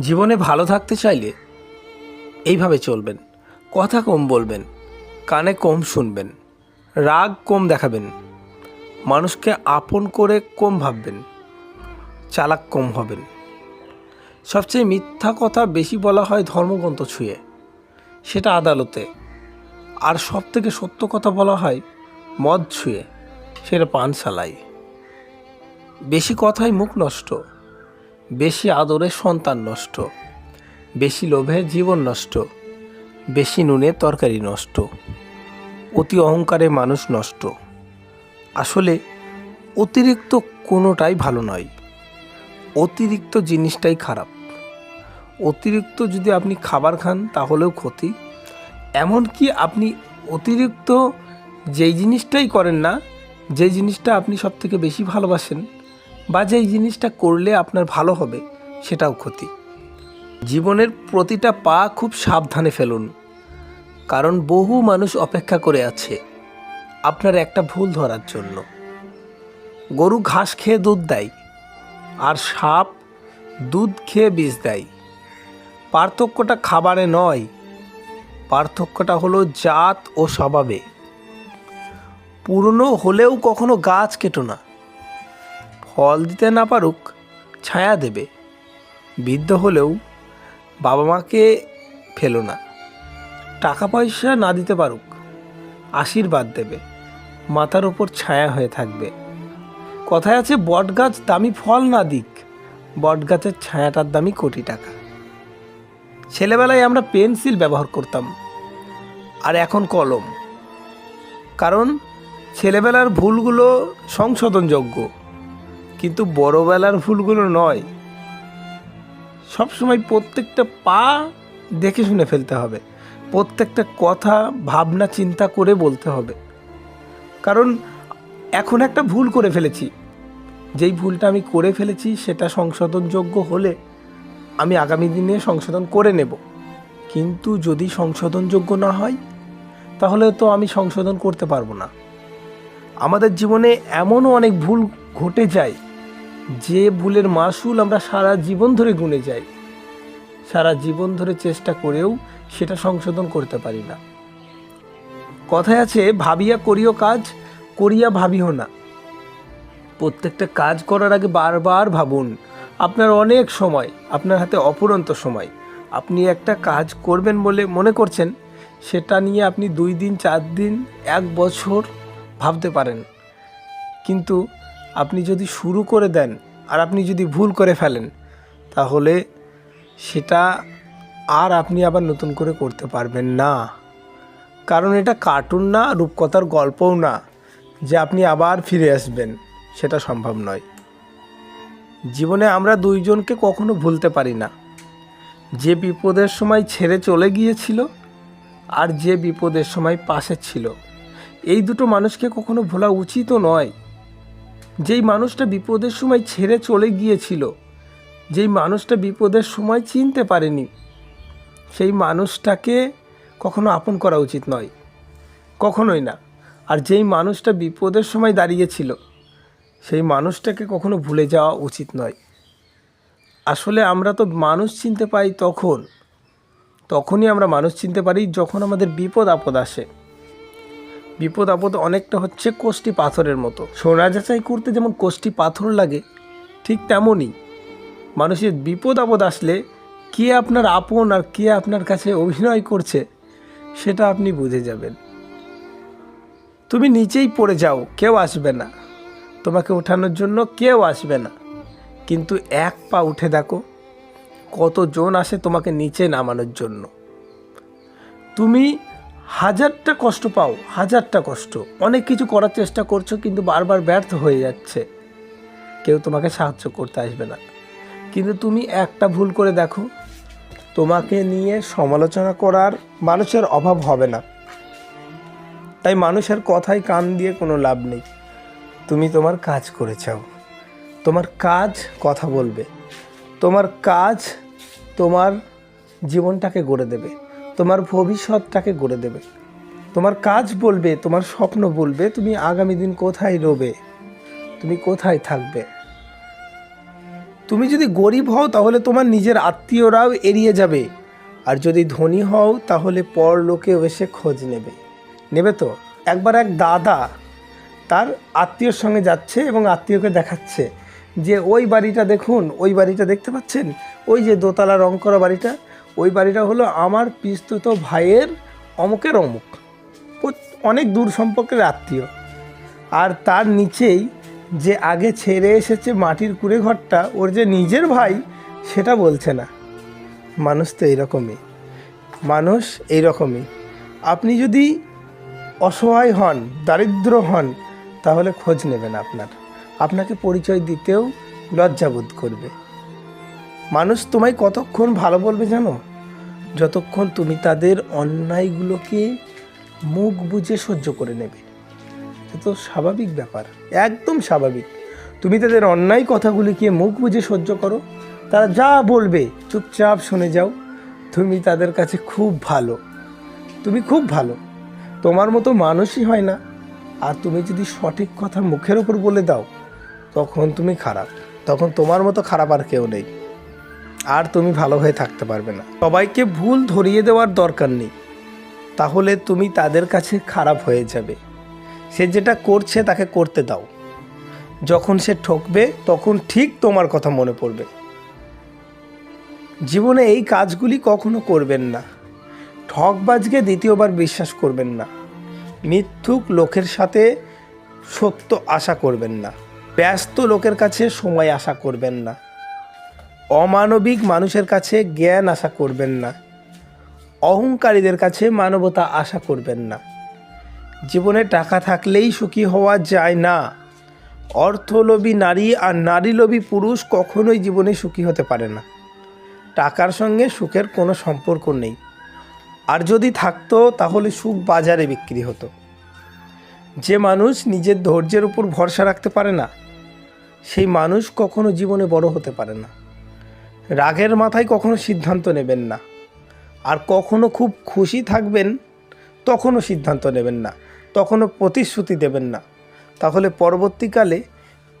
জীবনে ভালো থাকতে চাইলে এইভাবে চলবেন। কথা কম বলবেন, কানে কম শুনবেন, রাগ কম দেখাবেন, মানুষকে আপন করে কম ভাববেন, চালাক কম হবেন। সবচেয়ে মিথ্যা কথা বেশি বলা হয় ধর্মগ্রন্থ ছুঁয়ে, সেটা আদালতে। আর সব থেকে সত্য কথা বলা হয় মদ ছুঁয়ে, সেটা পানশালায়। বেশি কথায় মুখ নষ্ট। বেশি আদরে সন্তান নষ্ট, বেশি লোভে জীবন নষ্ট, বেশি নুনে তরকারি নষ্ট, অতি অহংকারে মানুষ নষ্ট। আসলে অতিরিক্ত কোনোটাই ভালো নয়। অতিরিক্ত জিনিসটাই খারাপ। অতিরিক্ত যদি আপনি খাবার খান, তাহলেও ক্ষতি। এমনকি আপনি অতিরিক্ত যেই জিনিসটাই করেন না, যে জিনিসটা আপনি সব থেকে বেশি ভালোবাসেন বা যেই জিনিসটা করলে আপনার ভালো হবে, সেটাও ক্ষতি। জীবনের প্রতিটা পা খুব সাবধানে ফেলুন। কারণ বহু মানুষ অপেক্ষা করে আছে আপনার একটা ভুল ধরার জন্য। গরু ঘাস খেয়ে দুধ দেয়, আর সাপ দুধ খেয়ে বীজ দেয়। পার্থক্যটা খাবারে নয়, পার্থক্যটা হলো জাত ও স্বভাবে। পুরনো হলেও কখনো গাছ কেটো না। ফল দিতে না পারুক, ছায়া দেবে। বৃদ্ধ হলেও বাবা মাকে ফেলো না। টাকা পয়সা না দিতে পারুক, আশীর্বাদ দেবে। মাথার ওপর ছায়া হয়ে থাকবে। কথায় আছে বট গাছ দামি ফল না দিক বট গাছের ছায়াটার দামি কোটি টাকা। ছেলেবেলায় আমরা পেন্সিল ব্যবহার করতাম, আর এখন কলম। কারণ ছেলেবেলার ভুলগুলো সংশোধনযোগ্য। কিন্তু বড়বেলার ভুলগুলো নয়। সবসময় প্রত্যেকটা পা দেখে শুনে ফেলতে হবে। প্রত্যেকটা কথা, ভাবনা, চিন্তা করে বলতে হবে। কারণ এখন একটা ভুল করে ফেলেছি। যেই ভুলটা আমি করে ফেলেছি সেটা সংশোধনযোগ্য হলে আমি আগামী দিনে সংশোধন করে নেব। কিন্তু যদি সংশোধনযোগ্য না হয়, তাহলে তো আমি সংশোধন করতে পারব না। আমাদের জীবনে এমনও অনেক ভুল ঘটে যায় যে ভুলের মাসুল আমরা সারা জীবন ধরে গুনে যাই, সারা জীবন ধরে চেষ্টা করেও সেটা সংশোধন করতে পারি না। কথায় আছে, ভাবিয়া করিও কাজ, করিয়া ভাবিও না। প্রত্যেকটা কাজ করার আগে বারবার ভাবুন, আপনার অনেক সময়, আপনার হাতে অপুরন্ত সময়। আপনি একটা কাজ করবেন বলে মনে করছেন, সেটা নিয়ে আপনি দুই দিন, চার দিন, এক বছর ভাবতে পারেন। কিন্তু আপনি যদি শুরু করে দেন আর আপনি যদি ভুল করে ফেলেন, তাহলে সেটা আর আপনি আবার নতুন করে করতে পারবেন না। কারণ এটা কার্টুন না, রূপকথার গল্পও না, যে আপনি আবার ফিরে আসবেন, সেটা সম্ভব নয়। জীবনে আমরা দুইজনকে কখনো ভুলতে পারি না। যে বিপদের সময় ছেড়ে চলে গিয়েছিল আর যে বিপদের সময় পাশে ছিল, এই দুটো মানুষকে কখনো ভোলা উচিতও নয়। যেই মানুষটা বিপদের সময় ছেড়ে চলে গিয়েছিল, যেই মানুষটা বিপদের সময় চিনতে পারেনি, সেই মানুষটাকে কখনো আপন করা উচিত নয়, কখনোই না। আর যেই মানুষটা বিপদের সময় দাঁড়িয়েছিল, সেই মানুষটাকে কখনো ভুলে যাওয়া উচিত নয়। আসলে আমরা তো মানুষ চিনতে পাই তখন, তখনই আমরা মানুষ চিনতে পারি যখন আমাদের বিপদ আপদ আসে। বিপদ আপদ অনেকটা হচ্ছে কোষ্টি পাথরের মতো। সোনা যাচাই করতে যেমন কোষ্টি পাথর লাগে, ঠিক তেমনই মানুষের বিপদ আপদ আসলে কে আপনার আপন আর কে আপনার কাছে অভিনয় করছে, সেটা আপনি বুঝে যাবেন। তুমি নিচেই পড়ে যাও, কেউ আসবে না। তোমাকে ওঠানোর জন্য কেউ আসবে না। কিন্তু এক পা উঠে দেখো, কতজন আসে তোমাকে নিচে নামানোর জন্য। তুমি হাজারটা কষ্ট পাও, হাজারটা কষ্ট। অনেক কিছু করার চেষ্টা করছ, কিন্তু বারবার ব্যর্থ হয়ে যাচ্ছে। কেউ তোমাকে সাহায্য করতে আসবে না। কিন্তু তুমি একটা ভুল করে দেখো, তোমাকে নিয়ে সমালোচনা করার মানুষের অভাব হবে না। তাই মানুষের কথায় কান দিয়ে কোনো লাভ নেই। তুমি তোমার কাজ করে চাও। তোমার কাজ কথা বলবে। তোমার কাজ তোমার জীবনটাকে গড়ে দেবে। তোমার ভবিষ্যৎটাকে গড়ে দেবে। তোমার কাজ বলবে, তোমার স্বপ্ন বলবে, তুমি আগামী দিন কোথায় রবে, তুমি কোথায় থাকবে। তুমি যদি গরিব হও, তাহলে তোমার নিজের আত্মীয়রাও এড়িয়ে যাবে। আর যদি ধনী হও, তাহলে পর লোকেও এসে খোঁজ নেবে। নেবে তো? একবার এক দাদা তার আত্মীয়র সঙ্গে যাচ্ছে এবং আত্মীয়কে দেখাচ্ছে যে, ওই বাড়িটা দেখুন, ওই বাড়িটা দেখতে পাচ্ছেন? ওই যে দোতলা রং করা বাড়িটা ওই বাড়িটা হলো আমার পিস্তুত ভাইয়ের অমুকের অমুক। অনেক দূর সম্পর্কের আত্মীয়। আর তার নিচেই যে আগে ছেড়ে এসেছে মাটির কুড়ে ঘরটা, ওর যে নিজের ভাই, সেটা বলছে না। মানুষ তো এইরকমই। মানুষ এইরকমই। আপনি যদি অসহায় হন, দারিদ্র হন, তাহলে খোঁজ নেবেন আপনার। আপনাকে পরিচয় দিতেও লজ্জাবোধ করবে। মানুষ তোমায় কতক্ষণ ভালো বলবে জানো? যতক্ষণ তুমি তাদের অন্যায়গুলোকে মুখ বুঝে সহ্য করে নেবে। এটা তো স্বাভাবিক ব্যাপার, একদম স্বাভাবিক। তুমি তাদের অন্যায় কথাগুলিকে মুখ বুঝে সহ্য করো, তারা যা বলবে, চুপচাপ শুনে যাও। তুমি তাদের কাছে খুব ভালো, তুমি খুব ভালো। তোমার মতো মানুষই হয় না। আর তুমি যদি সঠিক কথা মুখের ওপর বলে দাও, তখন তুমি খারাপ, তখন তোমার মতো খারাপ আর কেউ নেই। আর তুমি ভালো হয়ে থাকতে পারবে না। সবাইকে ভুল ধরিয়ে দেওয়ার দরকার নেই। তাহলে তুমি তাদের কাছে খারাপ হয়ে যাবে। সে যেটা করছে তাকে করতে দাও। যখন সে ঠকবে, তখন ঠিক তোমার কথা মনে পড়বে। জীবনে এই কাজগুলি কখনো করবেন না। ঠকবাজকে দ্বিতীয়বার বিশ্বাস করবেন না। মিথ্যুক লোকের সাথে সত্য আশা করবেন না। ব্যস্ত লোকের কাছে সময় আশা করবেন না। অমানবিক মানুষের কাছে জ্ঞান আশা করবেন না। অহংকারীদের কাছে মানবতা আশা করবেন না। জীবনে টাকা থাকলেই সুখী হওয়া যায় না। অর্থলোভী নারী আর নারীলোভী পুরুষ কখনোই জীবনে সুখী হতে পারে না। টাকার সঙ্গে সুখের কোনো সম্পর্ক নেই। আর যদি থাকতো, তাহলে সুখ বাজারে বিক্রি হতো। যে মানুষ নিজের ধৈর্যের উপর ভরসা রাখতে পারে না, সেই মানুষ কখনো জীবনে বড় হতে পারে না। রাগের মাথায় কখনো সিদ্ধান্ত নেবেন না। আর কখনো খুব খুশি থাকবেন, তখনও সিদ্ধান্ত নেবেন না। তখনও প্রতিশ্রুতি দেবেন না। তাহলে পরবর্তীকালে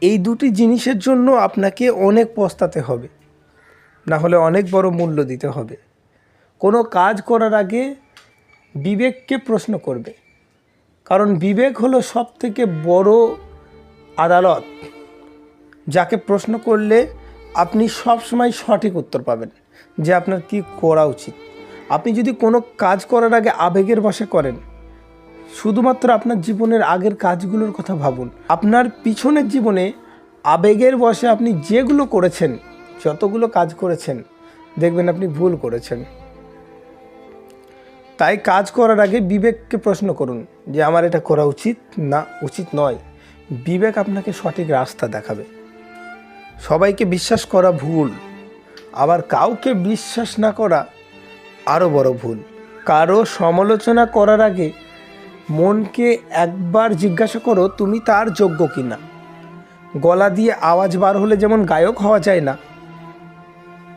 এই দুটি জিনিসের জন্য আপনাকে অনেক পস্তাতে হবে। না হলে অনেক বড় মূল্য দিতে হবে। কোনো কাজ করার আগে বিবেককে প্রশ্ন করবে। কারণ বিবেক হলো সব থেকে বড় আদালত। যাকে প্রশ্ন করলে আপনি সব সময় সঠিক উত্তর পাবেন যে আপনার কি করা উচিত। আপনি যদি কোনো কাজ করার আগে আবেগের বশে করেন, শুধুমাত্র আপনার জীবনের আগের কাজগুলোর কথা ভাবুন। আপনার পিছনের জীবনে আবেগের বশে আপনি যেগুলো করেছেন, যতগুলো কাজ করেছেন, দেখবেন আপনি ভুল করেছেন। তাই কাজ করার আগে বিবেককে প্রশ্ন করুন যে, আমার এটা করা উচিত না, উচিত নয়। বিবেক আপনাকে সঠিক রাস্তা দেখাবে। সবাইকে বিশ্বাস করা ভুল, আবার কাউকে বিশ্বাস না করা আরও বড় ভুল। কারও সমালোচনা করার আগে মনকে একবার জিজ্ঞাসা করো, তুমি তার যোগ্য কি না গলা দিয়ে আওয়াজ বার হলে যেমন গায়ক হওয়া যায় না,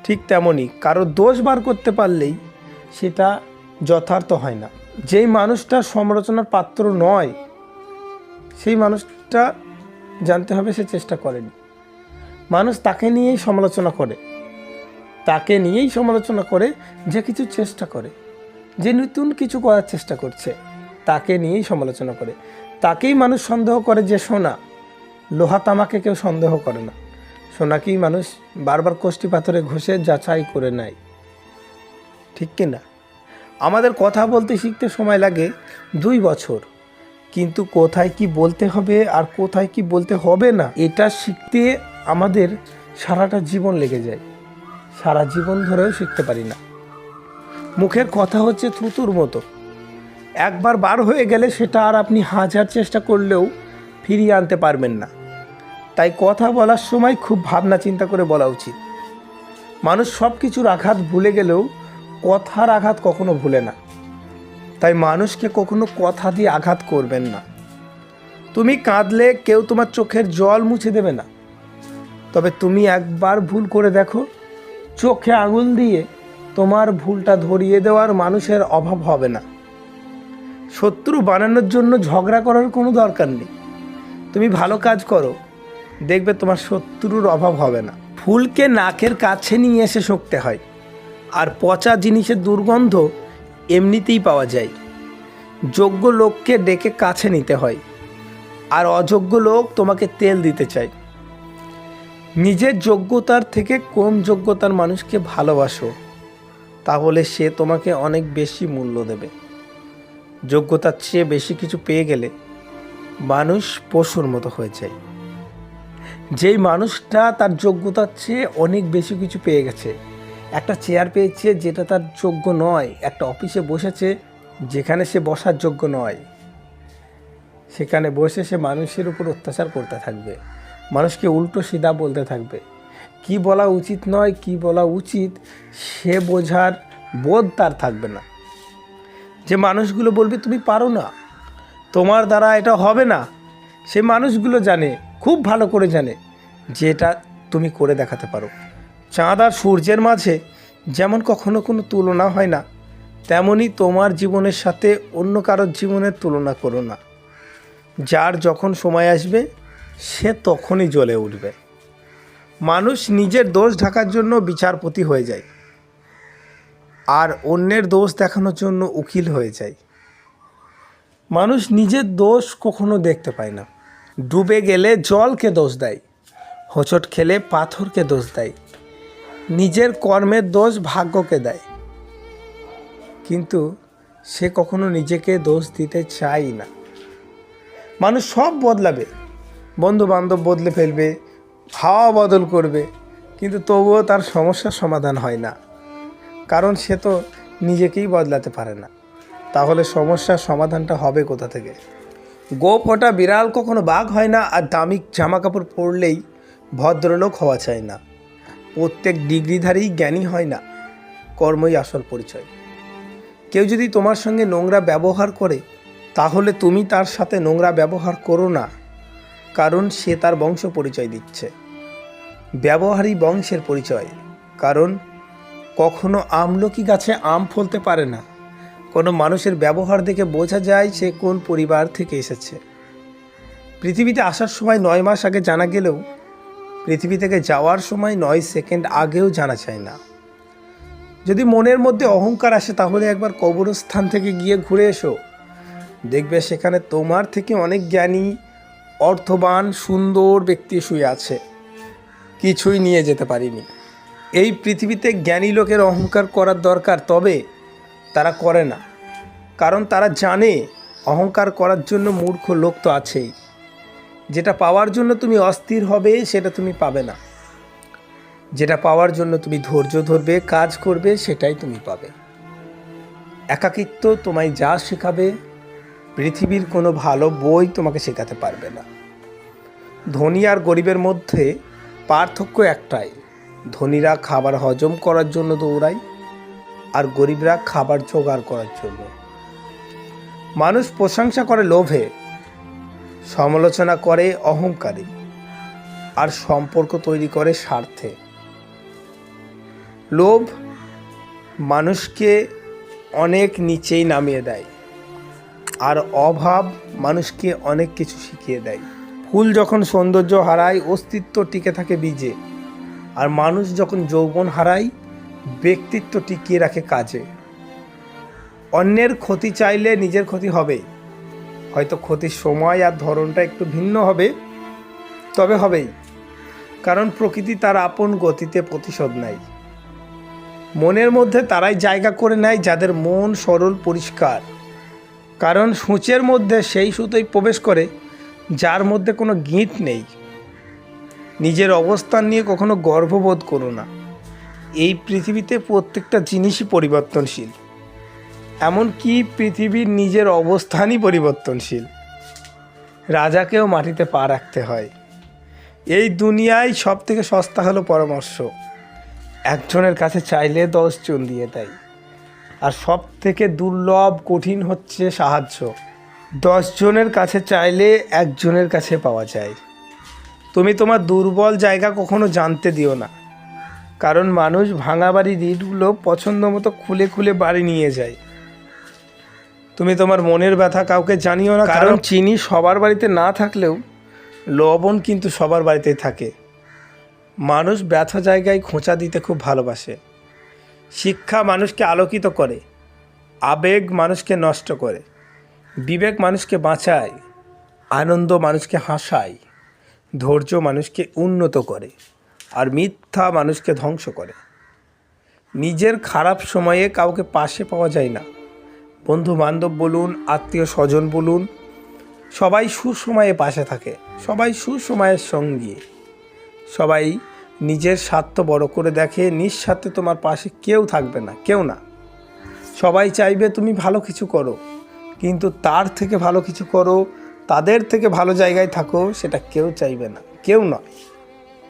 ঠিক তেমনই কারও দোষ বার করতে পারলেই সেটা যথার্থ হয় না। যেই মানুষটা সমালোচনার পাত্র নয়, সেই মানুষটা জানতে হবে সে চেষ্টা করেনি। মানুষ তাকে নিয়েই সমালোচনা করে। তাকে নিয়েই সমালোচনা করে যে কিছু চেষ্টা করে, যে নতুন কিছু করার চেষ্টা করছে, তাকে নিয়েই সমালোচনা করে। তাকেই মানুষ সন্দেহ করে যে সোনা, লোহা তামাকে কেউ সন্দেহ করে না। সোনাকেই মানুষ বারবার কোষ্ঠী পাথরে ঘষে যাচাই করে নেয়। ঠিক কি না? আমাদের কথা বলতে শিখতে সময় লাগে দুই বছর। কিন্তু কোথায় কি বলতে হবে আর কোথায় কি বলতে হবে না, এটা শিখতে আমাদের সারাটা জীবন লেগে যায়। সারা জীবন ধরেও শিখতে পারি না। মুখের কথা হচ্ছে থুতুর মতো। একবার বার হয়ে গেলে সেটা আর আপনি হাজার চেষ্টা করলেও ফিরিয়ে আনতে পারবেন না। তাই কথা বলার সময় খুব ভাবনা চিন্তা করে বলা উচিত। মানুষ সব কিছুর আঘাত ভুলে গেলেও কথার আঘাত কখনো ভুলে না। তাই মানুষকে কখনো কথা দিয়ে আঘাত করবেন না। তুমি কাঁদলে কেউ তোমার চোখের জল মুছে দেবে না। তবে তুমি একবার ভুল করে দেখো। চোখে আঙুল দিয়ে তোমার ভুলটা ধরিয়ে দেওয়ার মানুষের অভাব হবে না। শত্রু বানানোর জন্য ঝগড়া করার কোনো দরকার নেই। তুমি ভালো কাজ করো, দেখবে তোমার শত্রুর অভাব হবে না। ফুলকে নাকের কাছে নিয়ে এসে শুকতে হয়, আর পচা জিনিসের দুর্গন্ধ এমনিতেই পাওয়া যায়। যোগ্য লোককে ডেকে কাছে নিতে হয়, আর অযোগ্য লোক তোমাকে তেল দিতে চায়। নিজের যোগ্যতার থেকে কম যোগ্যতার মানুষকে ভালোবাসো, তাহলে সে তোমাকে অনেক বেশি মূল্য দেবে। যোগ্যতার চেয়ে বেশি কিছু পেয়ে গেলে মানুষ পশুর মতো হয়ে যায়। যেই মানুষটা তার যোগ্যতার চেয়ে অনেক বেশি কিছু পেয়ে গেছে, একটা চেয়ার পেয়েছে যেটা তার যোগ্য নয়, একটা অফিসে বসেছে যেখানে সে বসার যোগ্য নয়, সেখানে বসে সে মানুষের উপর অত্যাচার করতে থাকবে। মানুষকে উল্টো সিধা বলতে থাকবে। কি বলা উচিত নয়, কি বলা উচিত, সে বোঝার বোধ তার থাকবে না। যে মানুষগুলো বলবে, তুমি পারো না। তোমার দ্বারা এটা হবে না। সে মানুষগুলো জানে, খুব ভালো করে জানে যে এটা তুমি করে দেখাতে পারো। চাঁদ আর সূর্যের মাঝে যেমন কখনো কোনো তুলনা হয় না তেমনই তোমার জীবনের সাথে অন্য কারোর জীবনের তুলনা করো না। যার যখন সময় আসবে সে তখনই জ্বলে উঠবে। মানুষ নিজের দোষ ঢাকার জন্য বিচারপতি হয়ে যায়। আর অন্যের দোষ দেখানোর জন্য উকিল হয়ে যায়। মানুষ নিজের দোষ কখনো দেখতে পায় না। ডুবে গেলে জলকে দোষ দেয়, হোঁচট খেলে পাথরকে দোষ দেয়, নিজের কর্মের দোষ ভাগ্যকে দেয়। কিন্তু সে কখনো নিজেকে দোষ দিতে চায় না। মানুষ সব বদলাবে। বন্ধু বান্ধব বদলে ফেলবে, হাওয়া বদল করবে, কিন্তু তবুও তার সমস্যার সমাধান হয় না। কারণ সে তো নিজেকেই বদলাতে পারে না। তাহলে সমস্যার সমাধানটা হবে কোথা থেকে? গোপ বিড়াল কখনো বাঘ হয় না আর দামি জামা কাপড় পরলেই ভদ্রলোক হওয়া চায় না। প্রত্যেক ডিগ্রিধারেই জ্ঞানী হয় না, কর্মই আসল পরিচয়। কেউ যদি তোমার সঙ্গে নোংরা ব্যবহার করে, তাহলে তুমি তার সাথে নোংরা ব্যবহার করো না। কারণ সে তার বংশ পরিচয় দিচ্ছে। ব্যবহারই বংশের পরিচয়, কারণ কখনো আমলকি গাছে আম ফলতে পারে না। কোনো মানুষের ব্যবহার দেখে বোঝা যায় সে কোন পরিবার থেকে এসেছে। পৃথিবীতে আসার সময় নয় মাস আগে জানা গেলেও, পৃথিবী থেকে যাওয়ার সময় নয় সেকেন্ড আগেও জানা যায় না। যদি মনের মধ্যে অহংকার আসে, তাহলে একবার কবরস্থান থেকে গিয়ে ঘুরে এসো। দেখবে সেখানে তোমার থেকে অনেক জ্ঞানী অর্থবান, সুন্দর ব্যক্তি শুয়ে আছে। কিছুই নিয়ে যেতে পারিনি। এই পৃথিবীতে জ্ঞানী লোকের অহংকার করার দরকার, তবে তারা করে না। কারণ তারা জানে, অহংকার করার জন্য মূর্খ লোক তো আছেই। যেটা পাওয়ার জন্য তুমি অস্থির হবে, সেটা তুমি পাবে না। যেটা পাওয়ার জন্য তুমি ধৈর্য ধরবে, কাজ করবে, সেটাই তুমি পাবে। একাকিত্ব তোমায় যা শেখাবে পৃথিবীর কোনো ভালো বই তোমাকে শেখাতে পারবে না। ধনী আর গরিবের মধ্যে পার্থক্য একটাই, ধনীরা খাবার হজম করার জন্য দৌড়ায় আর গরিবরা খাবার জোগাড় করার জন্য। মানুষ প্রশংসা করে লোভে, সমালোচনা করে অহংকারে আর সম্পর্ক তৈরি করে স্বার্থে। লোভ মানুষকে অনেক নিচেই নামিয়ে দেয়। আর অভাব মানুষকে অনেক কিছু শিখিয়ে দেয়। ফুল যখন সৌন্দর্য হারায়, অস্তিত্ব টিকে থাকে বীজে। আর মানুষ যখন যৌবন হারায়, ব্যক্তিত্ব টিকিয়ে রাখে কাজে। অন্যের ক্ষতি চাইলে নিজের ক্ষতি হবে। হয়তো ক্ষতির সময় আর ধরনটা একটু ভিন্ন হবে, তবে হবেই। কারণ প্রকৃতি তার আপন গতিতে প্রতিশোধ নেয়। মনের মধ্যে তারাই জায়গা করে নেয় যাদের মন সরল, পরিষ্কার। কারণ সূচের মধ্যে সেই সুতোই প্রবেশ করে, যার মধ্যে কোনো গিঁট নেই। নিজের অবস্থান নিয়ে কখনো গর্ববোধ করো না। এই পৃথিবীতে প্রত্যেকটা জিনিসই পরিবর্তনশীল। এমনকি পৃথিবীর নিজের অবস্থানই পরিবর্তনশীল। রাজাকেও মাটিতে পা রাখতে হয়। এই দুনিয়ায় সব থেকে সস্তা হলো পরামর্শ। একজনের কাছে চাইলে দশজন দিয়ে দেয়। আর সব থেকে দুর্লভ কঠিন হচ্ছে সাহায্য। দশজনের কাছে চাইলে একজনের কাছে পাওয়া যায়। তুমি তোমার দুর্বল জায়গা কখনো জানতে দিও না। কারণ মানুষ ভাঙা বাড়ির ইটগুলো পছন্দ মতো খুলে খুলে বাড়ি নিয়ে যায়। তুমি তোমার মনের ব্যথা কাউকে জানিও না কারণ চিনি সবার বাড়িতে না থাকলেও লবণ কিন্তু সবার বাড়িতেই থাকে। মানুষ ব্যথা জায়গায় খোঁচা দিতে খুব ভালোবাসে। শিক্ষা মানুষকে আলোকিত করে, আবেগ মানুষকে নষ্ট করে, বিবেক মানুষকে বাঁচায়, আনন্দ মানুষকে হাসায়, ধৈর্য মানুষকে উন্নত করে, আর মিথ্যা মানুষকে ধ্বংস করে। নিজের খারাপ সময়ে কাউকে পাশে পাওয়া যায় না। বন্ধু বান্ধব বলুন আত্মীয় স্বজন বলুন, সবাই সুসময়ে পাশে থাকে, সবাই সুসময়ের সঙ্গী। সবাই নিজের স্বার্থ বড় করে দেখে নিঃস্বার্থে তোমার পাশে কেউ থাকবে না, কেউ না। সবাই চাইবে তুমি ভালো কিছু করো, কিন্তু তার থেকে ভালো কিছু করো, তাদের থেকে ভালো জায়গায় থাকো, সেটা কেউ চাইবে না, কেউ নয়।